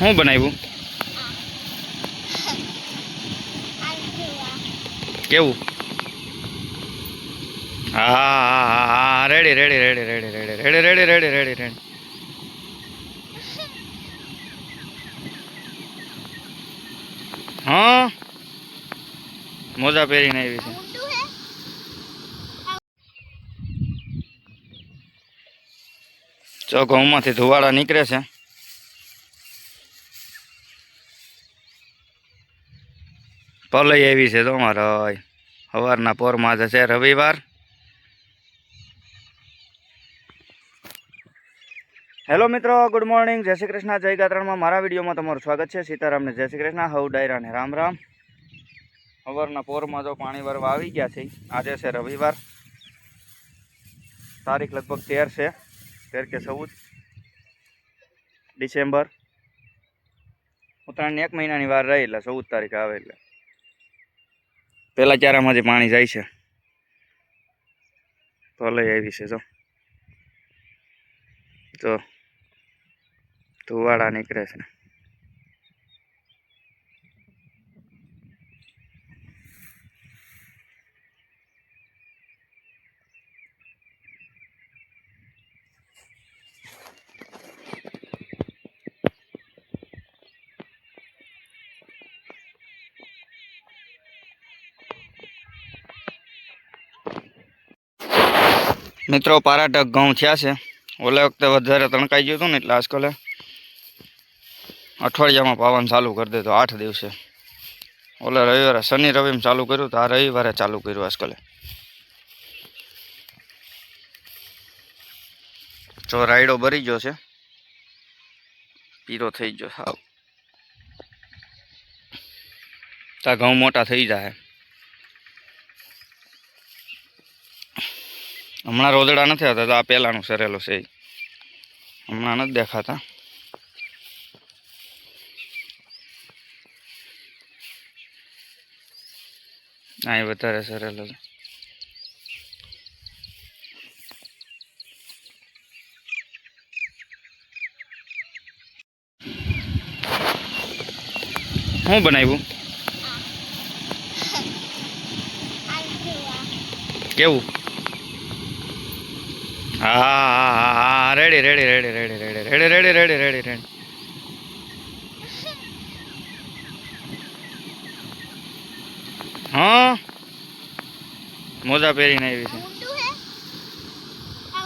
શું બનાવ્યું? કેવું? હા હા હા હા ready ready ready ready ready ready ready ready ready ready હા? મોજા પહેરીને આવી છે. જો ઘઉંમાંથી ધુવાળા નીકળે છે. પલઈ એવી છે તો મારે સવારના પોરમાં છે રવિવાર. હેલો મિત્રો, ગુડ મોર્નિંગ. જય શ્રી કૃષ્ણ. જય ગાત્રણમાં મારા વિડીયોમાં તમારું સ્વાગત છે. સીતારામને જય શ્રી કૃષ્ણ. હવ ડાયરાને રામ રામ. સવારના પોરમાં જો પાણી ભરવા આવી ગયા છે. આજે છે રવિવાર. તારીખ લગભગ તેર છે. તેર કે ચૌદ ડિસેમ્બર. ઉત્તરાયણની એક મહિનાની વાર રહી એટલે ચૌદ તારીખ આવે એટલે. પેલા ચારામાંથી પાણી જાય છે. તો આવી છે જો. તો ધુવાડા નીકળે છે. મિત્રો પારાટક ઘઉં થયા છે. ઓલા વખતે વધારે તણકાઈ ગયું હતું ને એટલે આજકાલે અઠવાડિયામાં પાવન ચાલુ કરી દીધું આઠ દિવસે. ઓલા રવિવારે, શનિ રવિમાં ચાલુ કર્યું તો આ રવિવારે ચાલુ કર્યું આજકાલે જો રાયડો ભરી ગયો છે. પીરો થઈ ગયો સાવ તા ઘઉં મોટા થઈ જાય. હમણાં રોદડા નથી આવતા તો આ પહેલાંનું સરેલું છે. હમણાં નથી દેખાતા. અહીં વધારે સરેલો છે. શું બનાવ્યું? કેવું? હા હા હા હા ready ready ready ready ready ready ready ready ready ready હા મોજા પહેરીને આવી છે.